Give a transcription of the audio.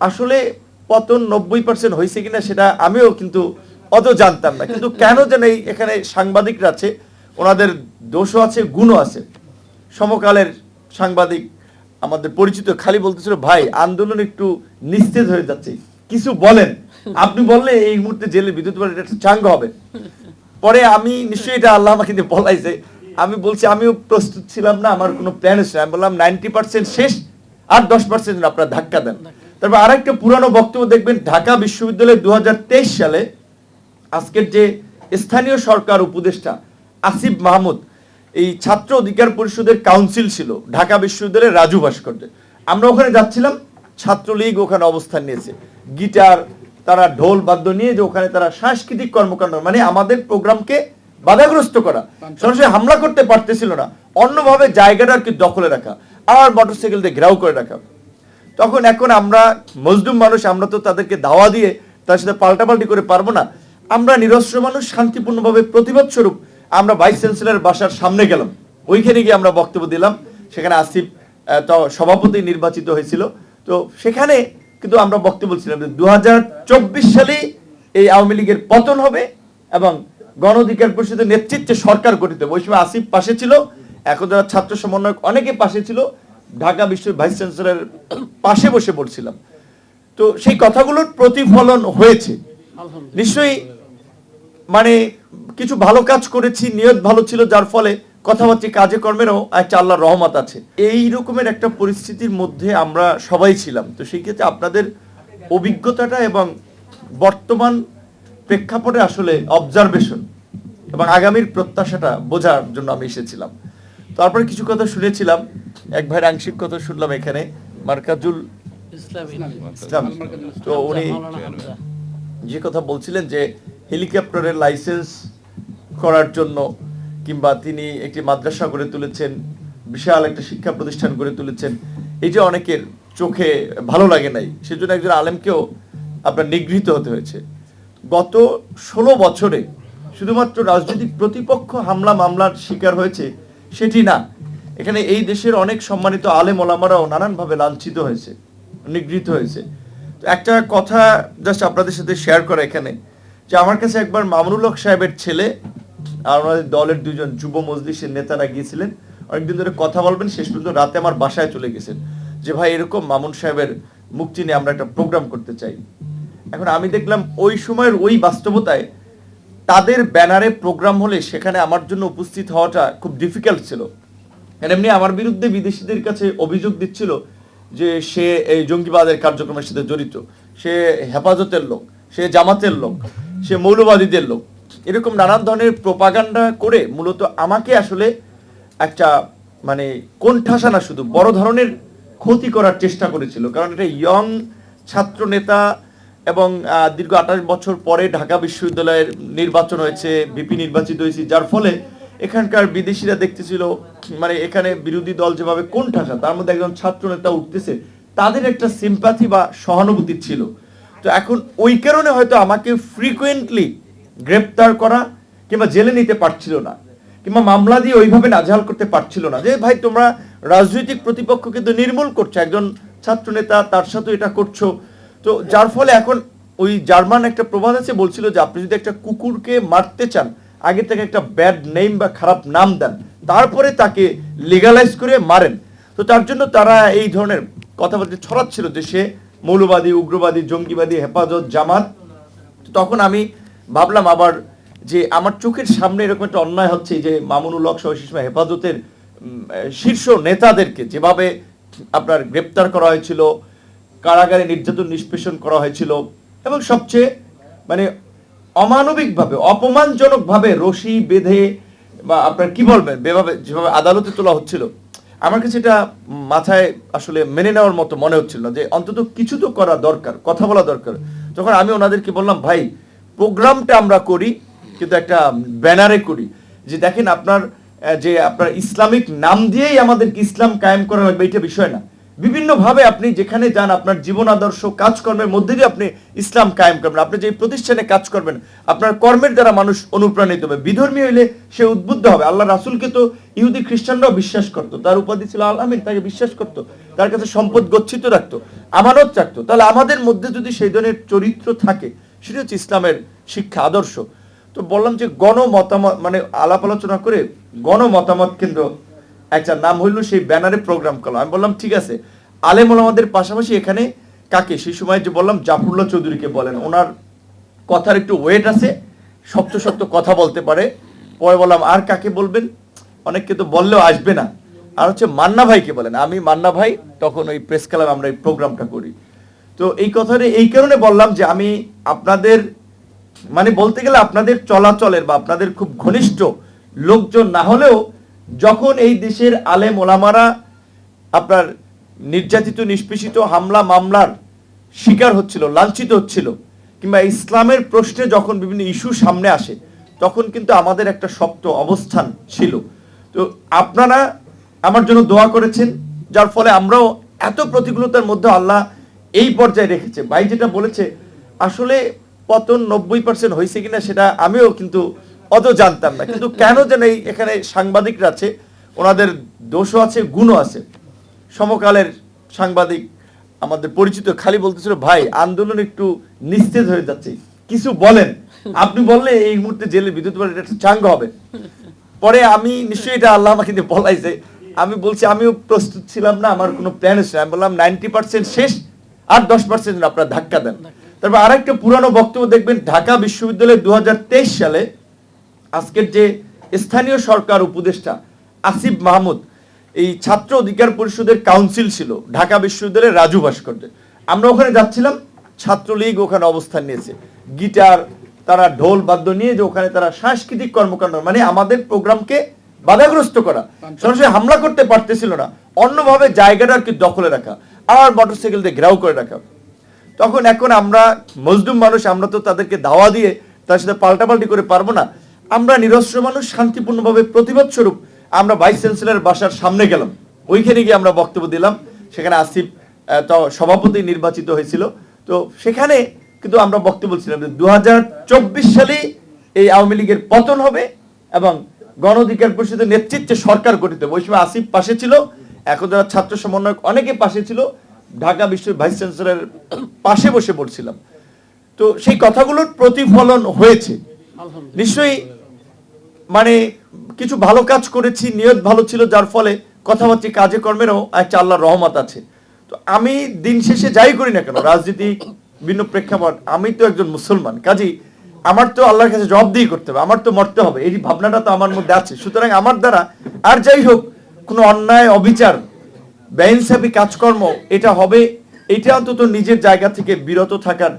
আসলে পতন নব্বই পার্সেন্ট হয়েছে কিনা সেটা আমিও কিন্তু অত জানতাম না। কিন্তু কেন যেন এই এখানে সাংবাদিকরা আছে, ওনাদের দোষও আছে, গুণও আছে। সমকালের সাংবাদিক আমাদের পরিচিত খালি বলতেছিল, ভাই, আন্দোলন একটু নিস্তেজ হয়ে যাচ্ছে। কিছু বলেন। আপনি বললে এই মুহূর্তে জেলে বিদ্যুৎ চাঙ্গ হবে। পরে আমি নিশ্চয়ই এটা আল্লাহ আমাকে দিয়ে বলাইছে। আমি বলছি, আমিও প্রস্তুত ছিলাম না, আমার কোনো প্ল্যান ছিল আমি বললাম, নাইনটি পার্সেন্ট শেষ, আর দশ পার্সেন্ট আপনারা ধাক্কা দেন। তারপর আরেকটা পুরানো বক্তব্য দেখবেন, ঢাকা বিশ্ববিদ্যালয়ে দু হাজার তেইশ সালে আজকের যে স্থানীয় সরকার উপদেষ্টা আসিফ মাহমুদ, এই ছাত্র অধিকার পরিষদের কাউন্সিল ছিল, ঢাকা বিশ্ববিদ্যালয়ের রাজু ভাস্কর্যে। আমরা ওখানে যাচ্ছিলাম, ছাত্রলীগ ওখানে অবস্থান নিয়েছে। গিটার, তারা ঢোল বাদ্য নিয়ে যে ওখানে তারা সাংস্কৃতিক কর্মকাণ্ড মানে আমাদের প্রোগ্রামকে বাধাগ্রস্ত করা। সরাসরি হামলা করতে পারতেছিল না, অন্যভাবে জায়গাটা আর কি দখলে রাখা, আর মোটরসাইকেল দিয়ে ঘেরাও করে রাখা। তখন এখন আমরা মজদুম মানুষ, আমরা তো তাদেরকে দাওয়া দিয়ে তার সাথে পাল্টাপাল্টি করে পারব না। আমরা নিরস্ত্র মানুষ, শান্তিপূর্ণভাবে প্রতিবাদ স্বরূপ আমরা ভাইস চ্যান্সেলর বাসার সামনে গেলাম। ওইখানে গিয়ে আমরা বক্তব্য দিলাম। সেখানে আসিফ সভাপতি নির্বাচিত হয়েছিল। তো সেখানে কিন্তু আমরা বক্তব্য বলছিলাম যে দু সালেই এই আওয়ামী লীগের পতন হবে এবং গণ অধিকার পরিষদের নেতৃত্বে সরকার গঠিত হবে। ওই সময় আসিফ পাশে ছিল। এখন যারা ছাত্র সমন্বয়ক অনেকে পাশে ছিল। ঢাকা বিশ্বের ভাইস চ্যান্সেলরের পাশে বসে পড়ছিলাম। তো সেই কথাগুলোর প্রতিফলন হয়েছে। নিশ্চয়ই মানে কিছু ভালো কাজ করেছি নিয়ত ভালো ছিল যার ফলে কথাবার্তা কাজে কর্মেরও একটা আল্লাহর রহমত আছে। এই রকমের একটা পরিস্থিতির মধ্যে আমরা সবাই ছিলাম। তো সেই ক্ষেত্রে আপনাদের অভিজ্ঞতাটা এবং বর্তমান প্রেক্ষাপটে আসলে অবজারভেশন এবং আগামীর প্রত্যাশাটা বোঝার জন্য আমি এসেছিলাম। তারপরে কিছু কথা শুনেছিলাম। এক ভাইয়ের আংশিক কথা শুনলাম এখানে মার্কাজুল ইসলাম। তো উনি যে কথা বলছিলেন যে হেলিকপ্টারের লাইসেন্স করার জন্য কিংবা তিনি একটি মাদ্রাসা গড়ে তুলেছেন বিশাল একটা শিক্ষা প্রতিষ্ঠান গড়ে তুলেছেন এই যে অনেকের চোখে ভালো লাগে নাই সেজন্য একজন আলেমকেও আপনার নিগৃহীত হতে হয়েছে। গত ষোলো বছরে শুধুমাত্র রাজনৈতিক প্রতিপক্ষ হামলা মামলার শিকার হয়েছে সেটি না এখানে এই দেশের অনেক সম্মানিত আলেম ওলামারাও নানানভাবে লাঞ্ছিত হয়েছে, নিগৃহীত হয়েছে। তো একটা কথা জাস্ট আপনাদের সাথে শেয়ার করা এখানে, যে আমার কাছে একবার মামুনুল হক সাহেবের ছেলে আর আমাদের দলের দুজন যুব মজলিসের নেতারা গিয়েছিলেন, অনেকদিন ধরে কথা বলবেন, শেষ পর্যন্ত রাতে আমার বাসায় চলে গেছেন, যে ভাই এরকম মামুন সাহেবের মুক্তি নিয়ে আমরা একটা প্রোগ্রাম করতে চাই। এখন আমি দেখলাম ওই সময়ের ওই বাস্তবতায় তাদের ব্যানারে প্রোগ্রাম হলে সেখানে আমার জন্য উপস্থিত হওয়াটা খুব ডিফিকাল্ট ছিল। আর এমনি আমার বিরুদ্ধে বিদেশিদের কাছে অভিযোগ দিচ্ছিল যে সে এই জঙ্গিবাদের কার্যক্রমের সাথে জড়িত। সে হেফাজতের লোক, সে জামাতের লোক, সে মৌলবাদীদের লোক। এরকম নানান ধরনের প্রপাগান্ডা করে মূলত আমাকে আসলে একটা মানে কোণঠাসা না শুধু বড় ধরনের ক্ষতি করার চেষ্টা করেছিল। কারণ এটা ইয়ং ছাত্র নেতা এবং দীর্ঘ আঠাশ বছর পরে ঢাকা বিশ্ববিদ্যালয়ের নির্বাচন হয়েছে বিপি নির্বাচিত হয়েছি, যার ফলে এখানকার বিদেশিরা দেখতেছিল মানে এখানে বিরোধী দল যেভাবে কোন ঠাসা, তার মধ্যে একজন ছাত্র নেতা উঠতেছে, তাদের একটা সিম্পাথি বা সহানুভূতি ছিল। তো এখন ওই কারণে হয়তো আমাকে ফ্রিকুয়েন্টলি গ্রেপ্তার করা কিংবা জেলে নিতে পারছিল না, কিংবা মামলা দিয়ে ওইভাবে নাজেহাল করতে পারছিল না, যে ভাই তোমরা রাজনৈতিক প্রতিপক্ষ কিন্তু নির্মূল করছ, একজন ছাত্র নেতা তার সাথে এটা করছ। তো যার ফলে এখন ওই জার্মান একটা প্রবাদ আছে, বলছিল যে আপনি যদি একটা কুকুরকে মারতে চান আগে থেকে একটা ব্যাড নেম বা খারাপ নাম দেন। তারপরে তাকে লিগালাইজ করে মারেন। তো তার জন্য তারা এই ধরনের কথাবার্তা ছড়াচ্ছিল যে সে মৌলবাদী, উগ্রবাদী, জঙ্গিবাদী, হেফাজত, জামাত। তখন আমি ভাবলাম আবার যে আমার চোখের সামনে এরকম একটা অন্যায় হচ্ছে যে মামুনুল হক সহ সময় হেফাজতের শীর্ষ নেতাদেরকে যেভাবে আপনার গ্রেপ্তার করা হয়েছিল, কারাগারে নির্যাতন নিষ্পেষণ করা হয়েছিল এবং সবচেয়ে মানে অমানবিকভাবে, অপমানজনকভাবে রশি বেঁধে বা আপনার কি বলবেন? যেভাবে যেভাবে আদালতে তোলা হচ্ছিল। আমার কাছে এটা মাথায় আসলে মেনে নেওয়ার মতো মনে হচ্ছিল না, যে অন্তত কিছু তো করা দরকার, কথা বলা দরকার। তখন আমি ওনাদেরকে বললাম, ভাই, প্রোগ্রামটা আমরা করি, কিন্তু একটা ব্যানারে করি। যে দেখেন, আপনার যে আপনার ইসলামিক নাম দিয়েই আমাদেরকে ইসলাম কায়েম করা লাগবে, এটা বিষয় না। বিভিন্নভাবে আপনি যেখানে যান, আপনার জীবন আদর্শ, কাজকর্মের মধ্যে দিয়ে আপনি ইসলাম কায়েম করবেন। আপনি যে প্রতিষ্ঠানে কাজ করবেন, আপনার কর্মের দ্বারা মানুষ অনুপ্রাণিত হবে। বিধর্মী হইলে সে উদ্বুদ্ধ হবে। আল্লাহ রাসুলকে তো ইহুদি খ্রিস্টানরাও বিশ্বাস করতো। তার উপাধি ছিল আল আমিন, তাকে বিশ্বাস করতো। তার কাছে সম্পদ গচ্ছিত রাখতো, আমানত রাখতো তাহলে আমাদের মধ্যে যদি সেই ধরনের চরিত্র থাকে, সেটা হচ্ছে ইসলামের শিক্ষা, আদর্শ। তো বললাম যে গণ মতামত মানে আলাপ আলোচনা করে গণ মতামত কেন্দ্র একটা নাম হইল সেই ব্যানারে প্রোগ্রাম করলাম। আমি বললাম, ঠিক আছে। আলেম ওলামাদের পাশাপাশি এখানে কাকে? সেই সময় যে বললাম, জাফরুল্লাহ চৌধুরীকে বলেন। ওনার কথার একটু ওয়েট আছে, শক্ত শক্ত কথা বলতে পারে। পরে বললাম, আর কাকে বলবেন? অনেককে তো বললেও আসবে না। আর হচ্ছে মান্না ভাইকে বলেন। আমি মান্না ভাই, তখন ওই প্রেস ক্লাবে আমরা এই প্রোগ্রামটা করি। তো এই কথাটা, এই কারণে বললাম যে আমি আপনাদের মানে বলতে গেলে আপনাদের চলাচলের বা আপনাদের খুব ঘনিষ্ঠ লোকজন না হলেও যখন এই দেশের আলেম ওলামারা আপনার নির্যাতিত, নিষ্পেষিত হামলা, মামলার শিকার হচ্ছিল, লাঞ্ছিত হচ্ছিল, কিংবা ইসলামের প্রশ্নে যখন বিভিন্ন ইস্যু সামনে আসে, তখন কিন্তু আমাদের একটা শক্ত অবস্থান ছিল। তো আপনারা আমার জন্য দোয়া করেছেন, যার ফলে আমরাও এত প্রতিকূলতার মধ্যে আল্লাহ এই পর্যায়ে রেখেছে। ভাই যেটা বলেছে, আসলে পতন নব্বই পার্সেন্ট হয়েছে কিনা সেটা আমিও কিন্তু অত জানতাম না। কিন্তু কেন যেন এই এখানে সাংবাদিকরা আছে, ওনাদের দোষও আছে, গুণও আছে। সমকালের সাংবাদিক আমাদের পরিচিত খালি বলতেছিল, ভাই, আন্দোলন একটু নিস্তেজ হয়ে যাচ্ছে। কিছু বলেন। আপনি বললে এই মুহূর্তে জেলে বিদ্যুৎ বাড়ি একটা চাঙ্গ হবে। পরে আমি নিশ্চয়ই এটা আল্লাহ আমাকে দিয়ে বলাইছে। আমি বলছি, আমিও প্রস্তুত ছিলাম না, আমার কোনো প্ল্যান ছিল আমি বললাম, নাইনটি পার্সেন্ট শেষ আর দশ পার্সেন্ট আপনারা ধাক্কা দেন। তারপর আরেকটা পুরানো বক্তব্য দেখবেন, ঢাকা বিশ্ববিদ্যালয়ে দু হাজার তেইশ সালে আজকের যে স্থানীয় সরকার উপদেষ্টা আসিফ মাহমুদ, এই ছাত্র অধিকার পরিষদের কাউন্সিল ছিল ঢাকা বিশ্ববিদ্যালয়ের রাজু ভাস্কর্যে। আমরা ওখানে যাচ্ছিলাম, ছাত্রলীগ ওখানে অবস্থান নিয়েছে। গিটার, তারা ঢোল বাদ্য নিয়ে যে ওখানে তারা সাংস্কৃতিক কর্মকাণ্ড মানে আমাদের প্রোগ্রামকে বাধাগ্রস্ত করা। সরাসরি হামলা করতে পারতেছিল না। অন্যভাবে জায়গাটা আর কি দখলে রাখা, আর মোটরসাইকেল দিয়ে ঘেরাও করে রাখা। তখন এখন আমরা মজদুম মানুষ, আমরা তো তাদেরকে দাওয়া দিয়ে তার সাথে পাল্টাপাল্টি করে পারব না। আমরা নিরস্ত্র মানুষ, শান্তিপূর্ণভাবে প্রতিবাদ স্বরূপ আমরা ভাইস চ্যান্সেলর বাসার সামনে গেলাম। ওইখানে গিয়ে আমরা বক্তব্য দিলাম। সেখানে আসিফ সভাপতি নির্বাচিত হয়েছিল। তো সেখানে কিন্তু আমরা বক্তব্য বলছিলাম যে দু সালেই এই আওয়ামী লীগের পতন হবে এবং গণ অধিকার পরিষদের নেতৃত্বে সরকার গঠিত। ওই সময় আসিফ পাশে ছিল। এখন যারা ছাত্র সমন্বয়ক অনেকে পাশে ছিল। ঢাকা বিশ্ব ভাইস চ্যান্সেলরের পাশে বসে পড়ছিলাম। তো সেই কথাগুলোর প্রতিফলন হয়েছে। নিশ্চয়ই মানে কিছু ভালো কাজ করেছি, নিয়ত ভালো ছিল, যার ফলে কথাবার্তা কাজে কর্মেরও একটা আল্লাহর রহমত আছে। তো আমি দিন শেষে যাই করি না কেন, রাজনীতি বিভিন্ন প্রেক্ষাপট, আমি তো একজন মুসলমান। কাজেই আমার তো আল্লাহর কাছে জবাব দিয়ে করতে হবে, আমার তো মরতে হবে, এই ভাবনাটা তো আমার মধ্যে আছে। সুতরাং আমার দ্বারা, আর যাই হোক, কোনো অন্যায়, অবিচার, বেইনসাফি, কাজকর্ম, এটা হবে, এটা অন্তত নিজের জায়গা থেকে বিরত থাকার